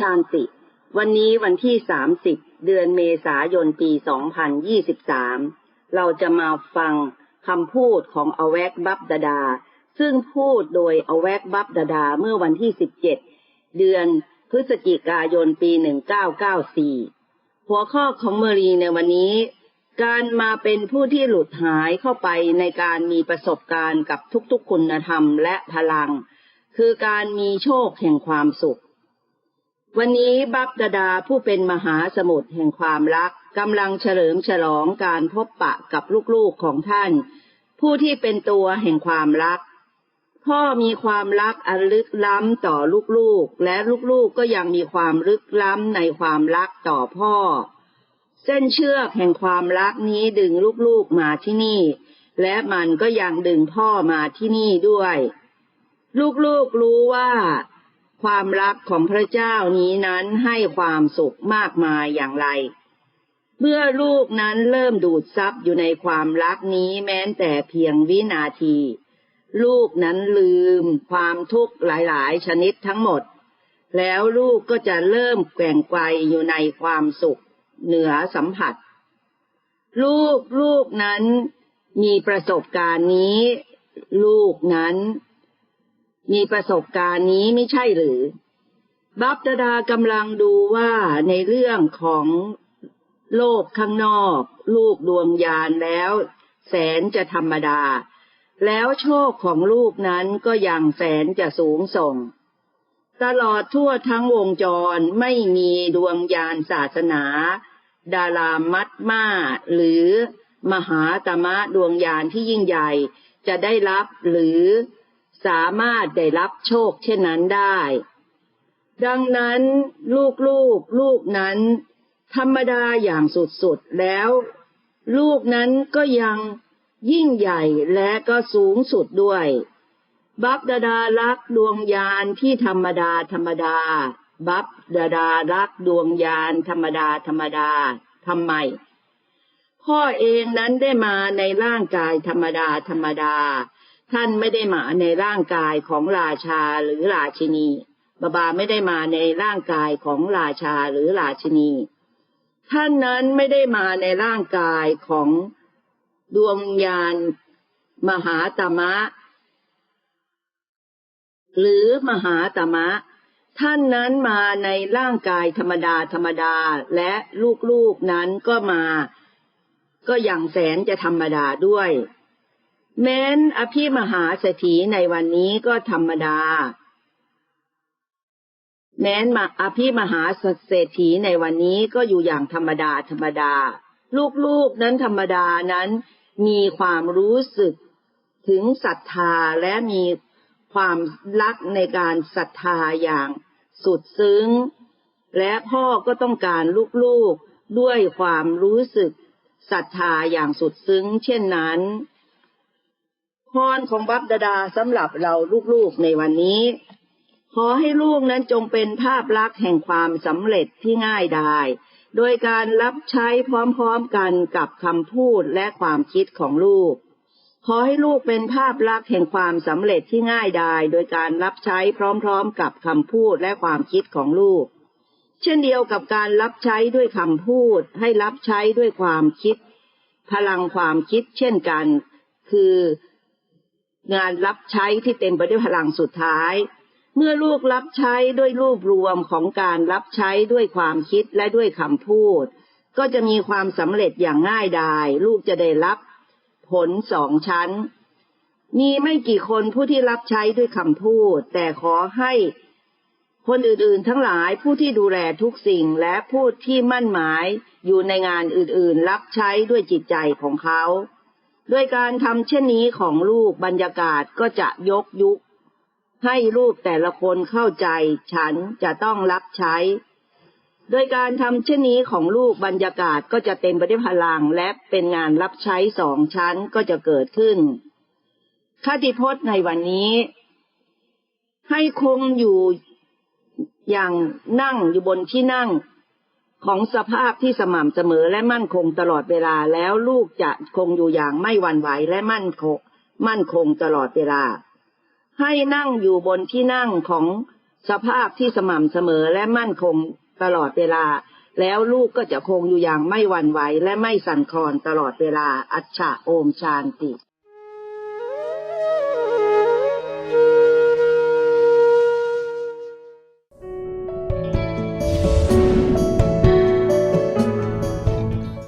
ชานติ วันนี้วันที่ 30 เดือนเมษายนปี 2023 เราจะมาฟังคำพูดของอแวกบับดาดา ซึ่งพูดโดยอแวกบับดาดาเมื่อวันที่ 17 เดือนพฤศจิกายนปี 1994 หัวข้อของเมรีในวันนี้ การมาเป็นผู้ที่หลุดหายเข้าไปในการมีประสบการณ์กับทุกๆคุณธรรมและพลัง คือการมีโชคแห่งความสุข วันนี้บับดาดาผู้เป็นมหาสมุทรแห่งความรักกำลังเฉลิมฉลองการพบปะกับลูกๆของท่าน ผู้ที่เป็นตัวแห่งความรัก พ่อมีความรักอันลึกล้ำต่อลูกๆ และลูกๆก็ยังมีความลึกล้ำในความรักต่อพ่อ เส้นเชือกแห่งความรักนี้ดึงลูกๆมาที่นี่ และมันก็ยังดึงพ่อมาที่นี่ด้วย ลูกๆรู้ว่า ความรักของพระเจ้านี้นั้นให้ความสุขมากมายอย่างไร เมื่อลูกนั้นเริ่มดูดซับอยู่ในความรักนี้แม้แต่เพียงวินาที ลูกนั้นลืมความทุกข์หลายๆ ชนิดทั้งหมด แล้วลูกก็จะเริ่มแกว่งไกวอยู่ในความสุขเหนือสัมผัส ลูกลูกนั้นมีประสบการณ์นี้ ลูกนั้น มีประสบการณ์นี้ไม่ใช่หรือ บับดาดากำลังดูว่าในเรื่องของโลกข้างนอก ลูกดวงยานแล้ว แสนจะธรรมดา แล้วโชคของลูกนั้นก็ยังแสนจะสูงส่ง ตลอดทั่วทั้งวงจรไม่มีดวงยานศาสนา ดารามัตมาหรือมหาตมะดวงยานที่ยิ่งใหญ่จะได้รับหรือ สามารถได้รับโชคเช่นนั้นได้ ดังนั้นลูกลูกลูกนั้น ธรรมดาอย่างสุดๆแล้ว ลูกนั้นก็ยังยิ่งใหญ่และก็สูงสุดด้วย บับดาดารักดวงยานที่ธรรมดาธรรมดา บับดาดารักดวงยานธรรมดาธรรมดาทำไม พ่อเองนั้นได้มาในร่างกายธรรมดาธรรมดา ท่านไม่ได้มาในร่างกายของราชาหรือราชินี บาบาไม่ได้มาในร่างกายของราชาหรือราชินี ท่านนั้นไม่ได้มาในร่างกายของดวงยานมหาตมะ หรือมหาตมะ ท่านนั้นมาในร่างกายธรรมดาธรรมดาและลูกๆนั้นก็มา ก็อย่างแสนจะธรรมดาด้วย แม้นอภิมหาเศรษฐีในวันนี้ก็ธรรมดา แม้นมาอภิมหาเศรษฐีในวันนี้ก็อยู่อย่างธรรมดาธรรมดา ลูกๆนั้นธรรมดานั้นมีความรู้สึกถึงศรัทธาและมีความรักในการศรัทธาอย่างสุดซึ้ง และพ่อก็ต้องการลูกๆด้วยความรู้สึกศรัทธาอย่างสุดซึ้ง เช่นนั้น พรของบัพดาดาสำหรับเราลูกๆในวันนี้ ขอให้ลูกนั้นจงเป็นภาพลักษณ์แห่งความสำเร็จที่ง่ายดายโดยการรับใช้พร้อมๆกันกับคำพูดและความคิดของลูก ขอให้ลูกเป็นภาพลักษณ์แห่งความสำเร็จที่ง่ายดาย โดยการรับใช้พร้อมๆกับคำพูดและความคิดของลูก เช่นเดียวกับการรับใช้ด้วยคำพูด ให้รับใช้ด้วยความคิด พลังความคิดเช่นกัน คือ งานรับใช้ที่เต็มไปด้วยพลังสุดท้าย เมื่อลูกรับใช้ด้วยรูปรวมของการรับใช้ด้วยความคิดและด้วยคำพูด ก็จะมีความสำเร็จอย่างง่ายดาย ลูกจะได้รับ ผลสองชั้น มีไม่กี่คนผู้ที่รับใช้ด้วยคำพูด แต่ขอให้คนอื่นๆ ทั้งหลายผู้ที่ดูแลทุกสิ่งและผู้ที่มั่นหมายอยู่ในงานอื่นๆ รับใช้ด้วยจิตใจของเขา ด้วยการทำเช่นนี้ของลูกบรรยากาศก็จะยกยุค ให้ลูกแต่ละคนเข้าใจ ฉันจะต้องรับใช้ โดยการทำเช่นนี้ของลูกบรรยากาศก็จะเต็มไปด้วยพลังและเป็นงานรับใช้สองชั้นก็จะเกิดขึ้นคติพจน์ในวันนี้ ให้คงอยู่อย่างนั่งอยู่บนที่นั่ง ของสภาพที่สม่ำเสมอและมั่นคงตลอดเวลาแล้วลูกจะคงอยู่อย่างไม่หวั่นไหวและมั่นคงมั่นคงตลอดเวลา ให้นั่งอยู่บนที่นั่งของสภาพที่สม่ำเสมอและมั่นคงตลอดเวลา แล้วลูกก็จะคงอยู่อย่างไม่หวั่นไหวและไม่สั่นคลอนตลอดเวลา อัจฉะโอมชานติ